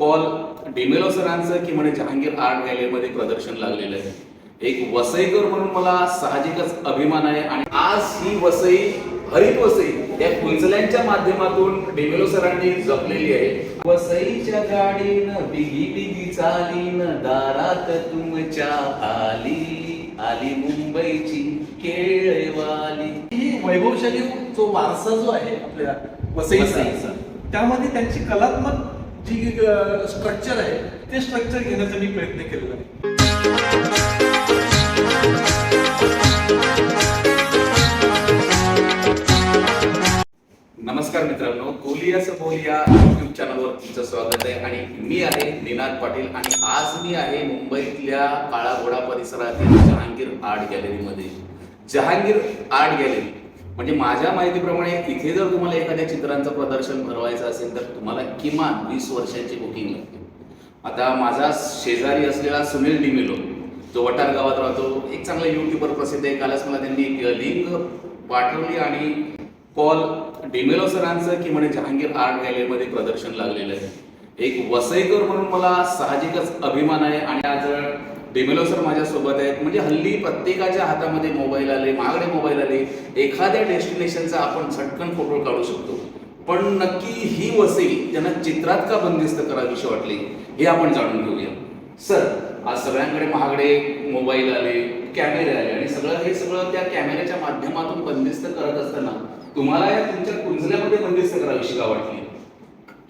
Paul D'Mello सरांचं की म्हणे जहांगीर आर्ट गॅलरीमध्ये प्रदर्शन लागलेलं आहे. एक वसईकर म्हणून मला साहजिकच अभिमान आहे आणि आज ही वसई हरित वसई या कुंचल्यांच्या माध्यमातून डिमेलो सरांनी जपलेली आहे. वसईच्या गाडीनं बिगी बिगी चालीनं दारात तुमच्या आली आली मुंबईची केळवाली. ही वैभवशाली जो वारसा जो आहे आपल्या वसईचा वसईचा. त्यामध्ये त्यांची कलात्मक जी स्ट्रक्चर आहे ते स्ट्रक्चर घेण्याचा मी प्रयत्न केलेला आहे. नमस्कार मित्रांनो कोलियाचं बोलिया युट्यूब चॅनलवर तुमचं स्वागत आहे. आणि मी आहे निनाद पाटील आणि आज मी आहे मुंबईतल्या काळाघोडा परिसरातील जहांगीर आर्ट गॅलरीमध्ये जहांगीर आर्ट गॅलरी म्हणजे माझ्या माहितीप्रमाणे इथे जर तुम्हाला एखाद्या चित्रांचं प्रदर्शन भरवायचं असेल तर तुम्हाला किमान वीस वर्षांची बुकिंग लागते. आता माझा शेजारी असलेला सुनील डिमेलो जो वटार गावात राहतो एक चांगला युट्यूबर प्रसिद्ध आहे. कालच मला त्यांनी एक लिंक पाठवली आणि पॉल डिमेलो सरांचं की म्हणे जहांगीर आर्ट गॅलरीमध्ये प्रदर्शन लागलेलं आहे. एक वसईकर म्हणून मला साहजिकच अभिमान आहे. आणि आज डेमेलो सर माझ्यासोबत आहेत. म्हणजे हल्ली प्रत्येकाच्या हातामध्ये मोबाईल आले महागडे मोबाईल आले एखाद्या डेस्टिनेशनचा आपण झटकन फोटो काढू शकतो. पण नक्की ही वसई त्यांना चित्रात का बंदिस्त करावीशी वाटली हे आपण जाणून घेऊया. सर आज सगळ्यांकडे महागडे मोबाईल आले कॅमेरे आले आणि सगळं हे सगळं त्या कॅमेऱ्याच्या माध्यमातून बंदिस्त करत असताना तुम्हाला या तुमच्या कुंजल्यामध्ये बंदिस्त करावीशी का वाटली?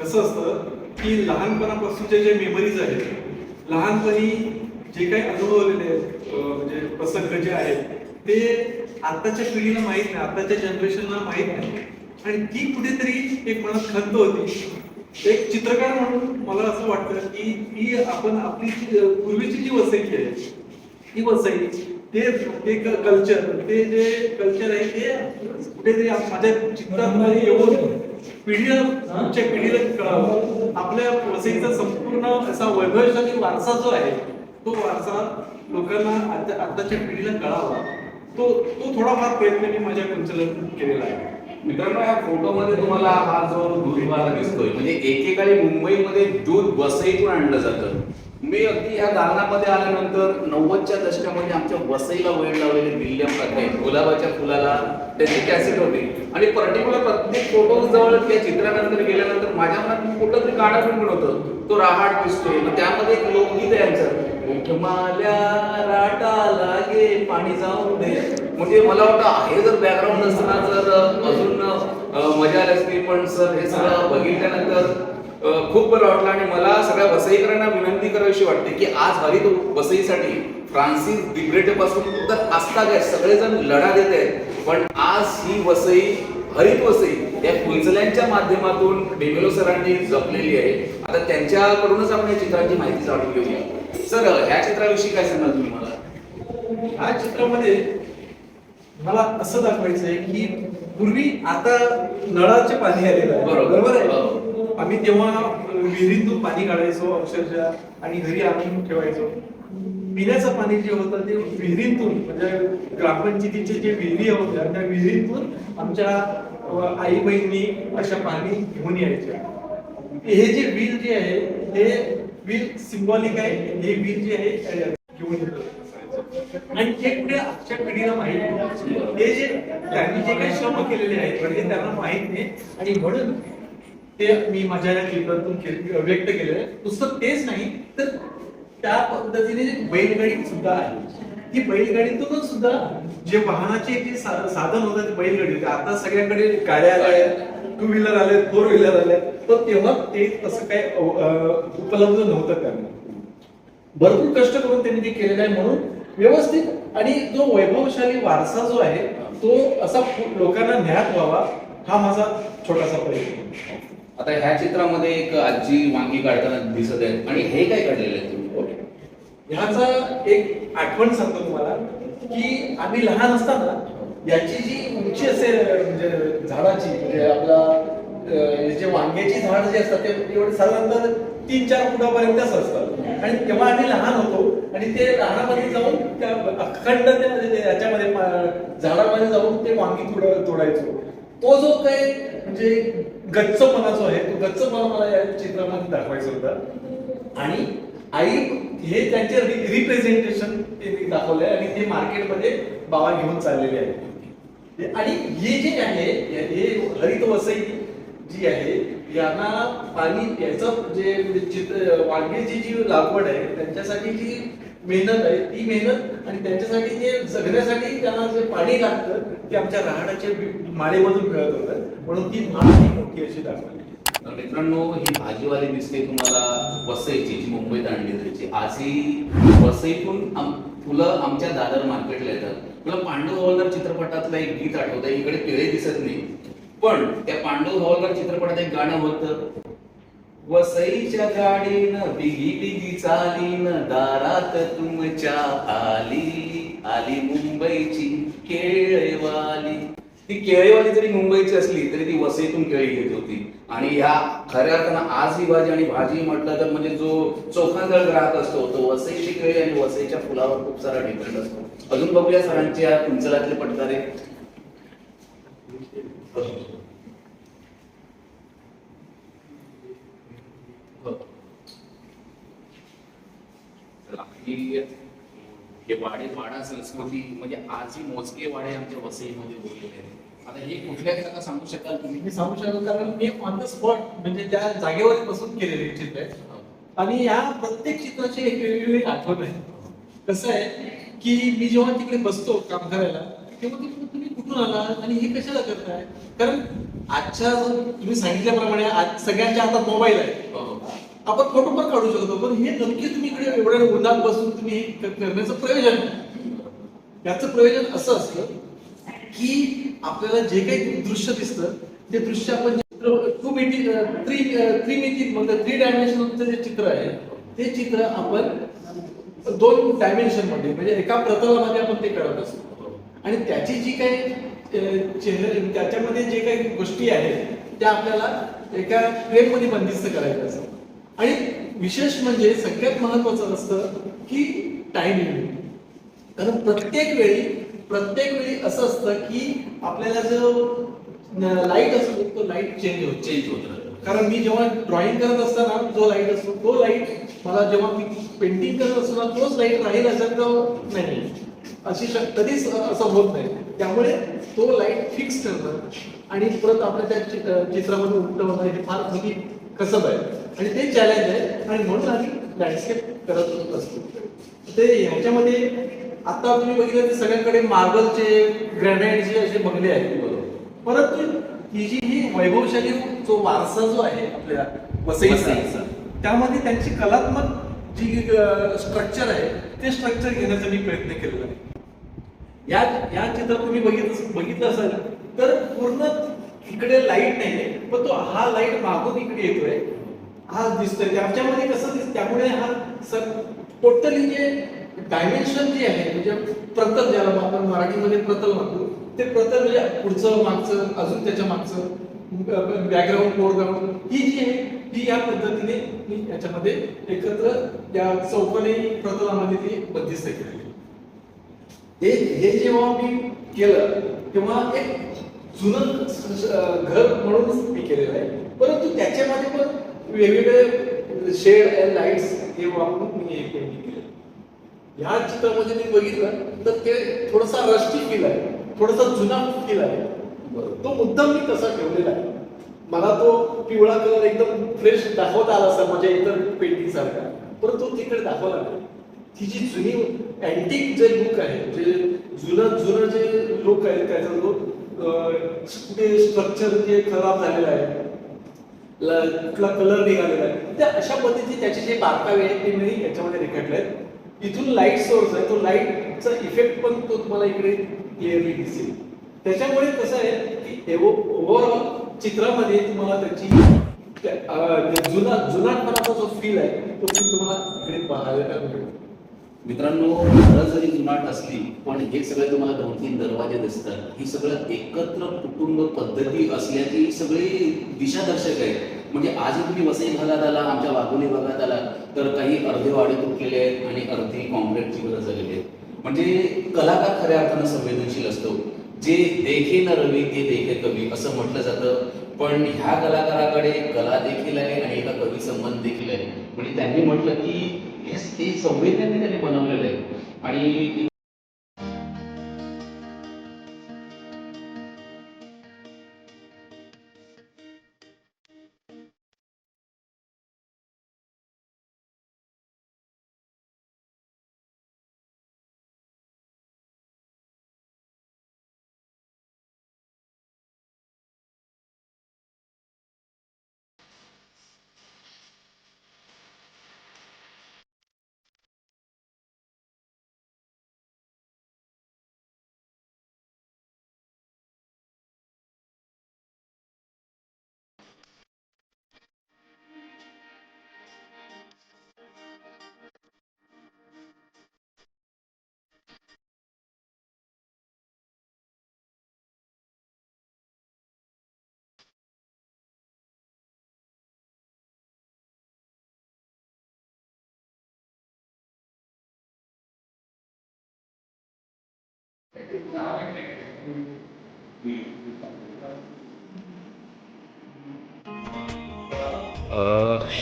कसं असतं की लहानपणापासूनचे जे मेमरीज आहेत लहानपणी जे काही अनुभवलेले आहेत म्हणजे प्रसंग जे आहेत ते आताच्या पिढीला माहीत नाही आताच्या जनरेशनला माहीत नाही. आणि ती कुठेतरी एक मनात खंत होती. एक चित्रकार म्हणून मला असं वाटतं की ती आपण आपली पूर्वीची जी वसई आहे ती वसई ते ते कल्चर ते जे कल्चर आहे ते कुठेतरी माझ्या चित्रात येऊन पिढीला पिढीला आपल्या वसईचा संपूर्ण असा वैभवशाली वारसा जो आहे तो वारसा लोकांना आता आताच्या पिढीला कळावा. तो तो थोडाफार प्रयत्न मी माझ्या कुंचलन केलेला आहे. मित्रांनो या फोटोमध्ये तुम्हाला हा जो दूधवाला दिसतोय म्हणजे एकेकाळी मुंबईमध्ये दूध वसईतून आणलं जातं. मी अगदी या दालनामध्ये आल्यानंतर नव्वदच्या दशकामध्ये आमच्या वसईला वेळ लावलेले विल्यम प्रथा गुलाबाच्या फुलाला त्याची कॅसेट होती. आणि पर्टिक्युलर प्रत्येक फोटो जवळ त्या चित्रानंतर गेल्यानंतर माझ्या मनात कुठं तरी गाणं पण होतं. तो राहाट दिसतोय. मग त्यामध्ये एक लोकगीत आहे आमचं. राटा लागे पाणी जाऊ दे. म्हणजे मला वाटतं हे जर बॅकग्राऊंड नसताना जर अजून मजा आली असती पण सर हे सगळं बघितल्यानंतर खूप बरं वाटलं आणि मला सगळ्या वसईकरांना विनंती करावीशी वाटते की आज हरित वसईसाठी फ्रान्सिस दिब्रेटे पासून तर काय सगळेजण लढा देत आहेत. पण आज ही वसई हरित वसई या कुंचल्यांच्या माध्यमातून डेमेलो सरांनी जपलेली आहे. आता त्यांच्याकडूनच आपण या चित्रांची माहिती जाणून घेऊया. सर ह्या चित्राविषयी काय सांगाल तुम्ही मला ह्या चित्रामध्ये मला असं दाखवायचं आहे की पूर्वी आता नळाचे पाणी आलेलं आहे बरोबर. आहे. आम्ही तेव्हा विहिरीतून पाणी काढायचो अक्षरशः आणि घरी आणून ठेवायचो पिण्याचं पाणी जे होतं ते विहिरीतून म्हणजे ग्रामपंचायतीचे जे विहिरी होत्या त्या विहिरीतून आमच्या आई बहिणी अशा पाणी घेऊन यायच्या हे जे बिल जे आहे हे बिल सिम्बॉलिक आहे. हे बिल जे आहे घेऊन येतो. आणि जे कुठे आजच्या पिढीला माहीत ते हे जे त्यांनी जे काही श्रम केलेले आहेत म्हणजे त्यांना माहीत नाही. आणि म्हणून ते मी माझ्या या चित्रातून व्यक्त केलेलं आहे. पुस्तक तेच नाही तर त्या पद्धतीने बैलगाडी सुद्धा आहे ती बैलगाडीतूनच सुद्धा जे वाहनाचे जे साधन होतं ते बैलगाडी होते. आता सगळ्याकडे गाड्या टू व्हीलर आले फोर व्हीलर आले तर तेव्हा ते तसं अ, उपलब्ध नव्हतं त्यांना. भरपूर कष्ट करून त्यांनी ते केलेलं आहे म्हणून व्यवस्थित आणि जो वैभवशाली वारसा जो आहे तो असा लोकांना ज्ञात व्हावा हा माझा छोटासा प्रयत्न आहे. आता ह्या चित्रामध्ये एक आजी वांगी काढताना दिसत आहेत. आणि हे काय काढलेलं आहे तुम्ही? ह्याचा एक आठवण सांगतो तुम्हाला की आम्ही लहान असताना याची जी उंची असेल म्हणजे झाडाची म्हणजे आपला जे वांग्याची झाड जे असतात ते एवढे साधारणतः तीन चार फुटापर्यंतच असतात. आणि तेव्हा आम्ही लहान होतो आणि ते लहानामध्ये जाऊन त्या अखंड त्या म्हणजे याच्यामध्ये झाडामध्ये जाऊन ते वांगी तोड तोडायचो. तो जो काही म्हणजे गच्चपणा जो आहे तो गच्चपणा मला या चित्रामध्ये दाखवायचा होता. आणि आई हे त्यांचे रिप्रेझेंटेशन त्यांनी दाखवलंय आणि ते मार्केटमध्ये बाबा घेऊन चाललेले आहेत. आणि हे जे आहे हे हरित वसई जी आहे यांना पाणी याचं जे वांग्याची जी लागवड आहे त्यांच्यासाठी जी मेहनत आहे ती मेहनत आणि त्यांच्यासाठी जे जगण्यासाठी त्यांना जे पाणी लागतं ते आमच्या राहण्याच्या माळेमधून मिळत होतं. म्हणून ती माळ ही मोठी अशी दाखवली. मित्रांनो ही भाजीवाली दिसते तुम्हाला वसईची जी मुंबईत आणली जायची आजही वसईतून फुलं आमच्या दादर मार्केटला येतात. तुला पांडू हवालदार चित्रपटातलं एक गीत आठवतं इकडे केळे दिसत नाही पण त्या पांडू हवालदार चित्रपटात एक गाणं होतं. वसईच्या गाडीनं बिगी बिगी चालीन दारात तुमच्या आली आली मुंबईची केळवाली. ती केळीवाली जरी मुंबईची असली तरी ती वसईतून केळी घेत होती. आणि ह्या खऱ्या अर्थानं आज ही भाजी आणि भाजी म्हटलं तर म्हणजे जो चोखांदळ ग्राहक असतो तो वसईची केळी आणि वसईच्या फुलावर खूप सारा डिपेंड असतो. अजून बघूया सरांच्या कुंचलातले पटकारे हो. चला, ही- हे वाडे वाडा संस्कृती म्हणजे आजही मोजके वाडे आमच्या वसईमध्ये उरलेले आहेत. आता हे कुठल्या जागा सांगू शकाल तुम्ही? मी सांगू शकतो कारण मी ऑन द स्पॉट म्हणजे त्या जागेवर बसून केलेले चित्र आहे आणि या प्रत्येक चित्राची एक वेगवेगळी आठवण आहे कसं आहे की मी जेव्हा तिकडे बसतो काम करायला तेव्हा तुम्ही कुठून आला आणि हे कशाला करताय? कारण आजच्या तुम्ही सांगितल्याप्रमाणे आज सगळ्यांच्या हातात मोबाईल आहे. हो. आपण फोटो पण काढू शकतो पण हे नक्की तुम्ही इकडे एवढ्या उन्हात बसून तुम्ही हे करण्याचं प्रयोजन याच याचं प्रयोजन असं असतं की आपल्याला जे काही दृश्य दिसतं ते दृश्य आपण टू मिटी थ्री थ्री म्हणजे थ्री डायमेन्शनचं जे चित्र आहे ते चित्र आपण दोन डायमेन्शनमध्ये म्हणजे एका प्रतलामध्ये आपण ते करत असतो. आणि त्याची जी काही चेहरे त्याच्यामध्ये जे काही गोष्टी आहेत त्या आपल्याला एका फ्रेममध्ये बंदिस्त करायचं असतं आणि विशेष म्हणजे सगळ्यात महत्वाचं असतं की टायमिंग कारण प्रत्येक वेळी प्रत्येक वेळी असं असतं की आपल्याला जो लाइट असतो तो लाइट चेंज होतो. चेंज होत. कारण मी जेव्हा ड्रॉइंग करत असताना जो लाइट असतो तो लाइट मला जेव्हा मी पेंटिंग करत असतो ना तोच लाइट राहील असं तर नाही. अशी शक कधीच असं होत नाही. त्यामुळे तो लाइट फिक्स करणं आणि परत आपल्या त्या चित्र- चित्रामध्ये उलटवणं हे फार मोठी कसब आहे आणि ते चॅलेंज आहे. आणि म्हणून आम्ही लँडस्केप करत असतो. ते ह्याच्यामध्ये आता तुम्ही बघितलं ते सगळ्यांकडे मार्बलचे ग्रॅनाइटचे असे बंगले आहेत परंतु ही जी ही वैभवशाली जो वारसा जो आहे आपल्या वसईचा. त्यामध्ये त्यांची कलात्मक जी स्ट्रक्चर आहे ते स्ट्रक्चर घेण्याचा मी प्रयत्न केलेला आहे. या या चित्रात तुम्ही बघितलं बघितलं असाल तर पूर्ण इकडे लाइट नाहीये पण तो हा लाइट मागून इकडे येतोय. हा दिसतोय. त्याच्यामध्ये कसं दिसत त्यामुळे हा टोटली जे डायमेन्शन जे आहे म्हणजे प्रतल ज्याला आपण मराठीमध्ये प्रतल म्हणतो ते प्रतल म्हणजे पुढचं मागचं अजून त्याच्या मागचं बॅकग्राऊंड फोरग्राऊंड ही जी आहे ही या पद्धतीने मी याच्यामध्ये एकत्र या चौकोनी प्रतलामध्ये ती बंदिस्त केलेली हे हे जेव्हा मी केलं तेव्हा एक जुनं घर म्हणूनच मी केलेलं आहे. परंतु त्याच्यामध्ये पण वेगवेगळे शेड लाईट्स हे वापरून मी हे पेंटिंग केलं. ह्या चित्रामध्ये मी बघितलं तर ते थोडासा रस्टी फील आहे. थोडासा जुना फील आहे. तो मुद्दाम मी तसा ठेवलेला आहे. मला तो पिवळा कलर एकदम फ्रेश दाखवता आला असा माझ्या इतर पेंटिंग सारखा. परंतु तिकडे दाखवला नाही. ती जी जुनी अँटिक जे लुक आहे जे जुनं जुनं जे लुक आहे त्याचा जो कुठे स्ट्रक्चर जे खराब झालेलं आहे कुठला कलर निघालेला आहे. त्या अशा पद्धतीचे त्याचे जे बारकावे आहेत ते मी याच्यामध्ये रेखाटले आहेत इथून लाइट सोर्स आहे तो लाईटचा इफेक्ट पण तो तुम्हाला इकडे क्लिअरली दिसेल. त्याच्यामुळे कसं आहे की ओव्हरऑल चित्रामध्ये तुम्हाला त्याची जुना जुनाटपणाचा जो फील आहे तो फील तुम्हाला इकडे पाहायला मिळतो मित्रांनो घरं जरी जुनाट असली पण हे सगळे तुम्हाला दोन तीन दरवाजे दिसतात. ही सगळं एकत्र कुटुंब पद्धती असल्याची सगळी दिशादर्शक आहे म्हणजे आजही तुम्ही वसई भागात आला आमच्या वाघोली भागात आला तर काही अर्धे वाडे तुटलेले आहेत आणि अर्धे कॉन्क्रीटची गरज झालेली आहेत. म्हणजे कलाकार खऱ्या अर्थानं संवेदनशील असतो. जे देखे न रवी ते देखे कवी असं म्हटलं जातं. पण ह्या कलाकाराकडे कला देखील आहे आणि एका कवी संबंध देखील आहे. म्हणजे त्यांनी म्हटलं की हे ते संवेदनेने त्यांनी बनवलेलं आहे आणि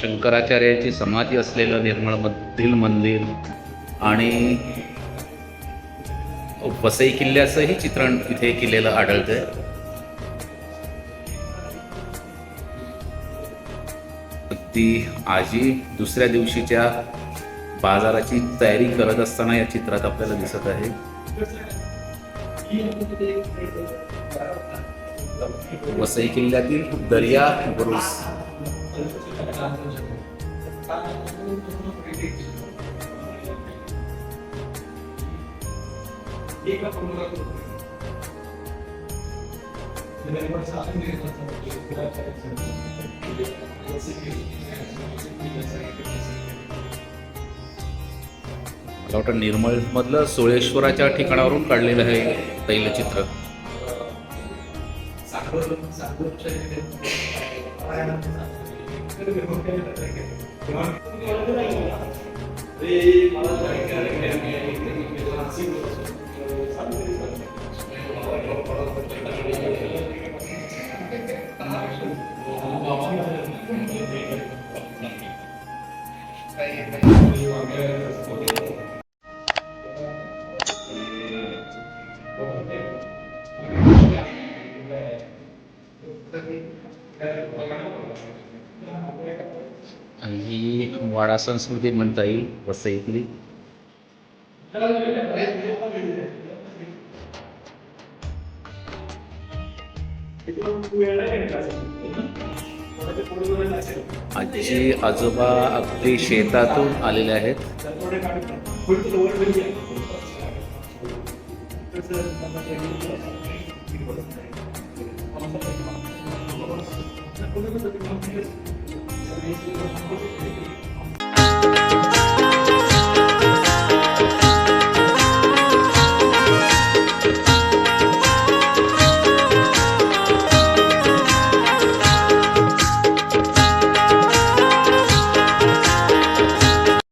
शंकराचार्याची समाधी असलेलं निर्मळमधील मंदिर आणि वसई किल्ल्याचंही चित्रण इथे केलेलं आढळतंय. ती आजी दुसऱ्या दिवशीच्या बाजाराची तयारी करत असताना या चित्रात आपल्याला दिसत आहे. وسعي كلاتي دريا بروس Dengan मला वाटतं निर्मळमधलं सोळेश्वराच्या ठिकाणावरून काढलेलं हे तैलचित्र आणि ही वाडा संस्कृती म्हणता येईल वसईतली आजी आजोबा अगदी शेतातून आलेले आहेत.